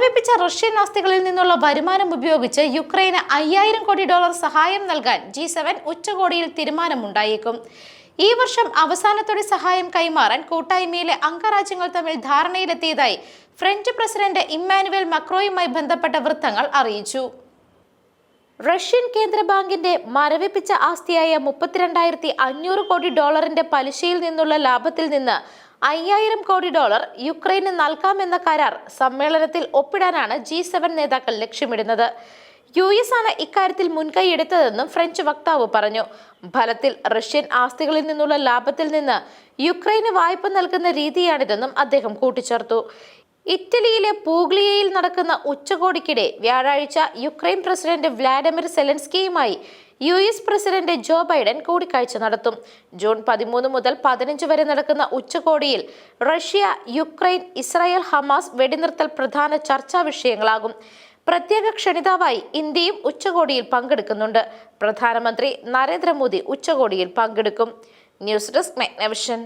മരവിപ്പിച്ച Russian ആസ്തികളിൽ നിന്നുള്ള വരുമാനം ഉപയോഗിച്ച് യുക്രൈന് അയ്യായിരം കോടി ഡോളർ സഹായം നൽകാൻ ജി സെവൻ ഉച്ചകോടിയിൽ തീരുമാനമുണ്ടായേക്കും. ഈ വർഷം അവസാനത്തോടെ സഹായം കൈമാറാൻ കൂട്ടായ്മയിലെ അംഗരാജ്യങ്ങൾ തമ്മിൽ ധാരണയിലെത്തിയതായി ഫ്രഞ്ച് പ്രസിഡന്റ് ഇമ്മാനുവൽ മക്രോയുമായി ബന്ധപ്പെട്ട വൃത്തങ്ങൾ അറിയിച്ചു. റഷ്യൻ കേന്ദ്ര ബാങ്കിന്റെ മരവിപ്പിച്ച ആസ്തിയായ മുപ്പത്തിരണ്ടായിരത്തി അഞ്ഞൂറ് കോടി ഡോളറിന്റെ പലിശയിൽ നിന്നുള്ള ലാഭത്തിൽ നിന്ന് അയ്യായിരം കോടി ഡോളർ യുക്രൈന് നൽകാമെന്ന കരാർ സമ്മേളനത്തിൽ ഒപ്പിടാനാണ് ജി സെവൻ നേതാക്കൾ ലക്ഷ്യമിടുന്നത്. യു എസ് ആണ് ഇക്കാര്യത്തിൽ മുൻകൈയെടുത്തതെന്നും ഫ്രഞ്ച് വക്താവ് പറഞ്ഞു. ഫലത്തിൽ റഷ്യൻ ആസ്തികളിൽ നിന്നുള്ള ലാഭത്തിൽ നിന്ന് യുക്രൈന് വായ്പ നൽകുന്ന രീതിയാണിതെന്നും അദ്ദേഹം കൂട്ടിച്ചേർത്തു. ഇറ്റലിയിലെ പൂഗ്ലിയയിൽ നടക്കുന്ന ഉച്ചകോടിക്കിടെ വ്യാഴാഴ്ച Ukraine president Vladimir സെലൻസ്കിയുമായി U S president Joe Biden കൂടിക്കാഴ്ച നടത്തും. ജൂൺ പതിമൂന്ന് മുതൽ പതിനഞ്ച് വരെ നടക്കുന്ന ഉച്ചകോടിയിൽ റഷ്യ യുക്രൈൻ ഇസ്രായേൽ ഹമാസ് വെടിനിർത്തൽ പ്രധാന ചർച്ചാ വിഷയങ്ങളാകും. പ്രത്യേക ക്ഷണിതാവായി ഇന്ത്യയും ഉച്ചകോടിയിൽ പങ്കെടുക്കുന്നുണ്ട്. പ്രധാനമന്ത്രി നരേന്ദ്രമോദി ഉച്ചകോടിയിൽ പങ്കെടുക്കും. News desk മെഗ്നവിഷൻ.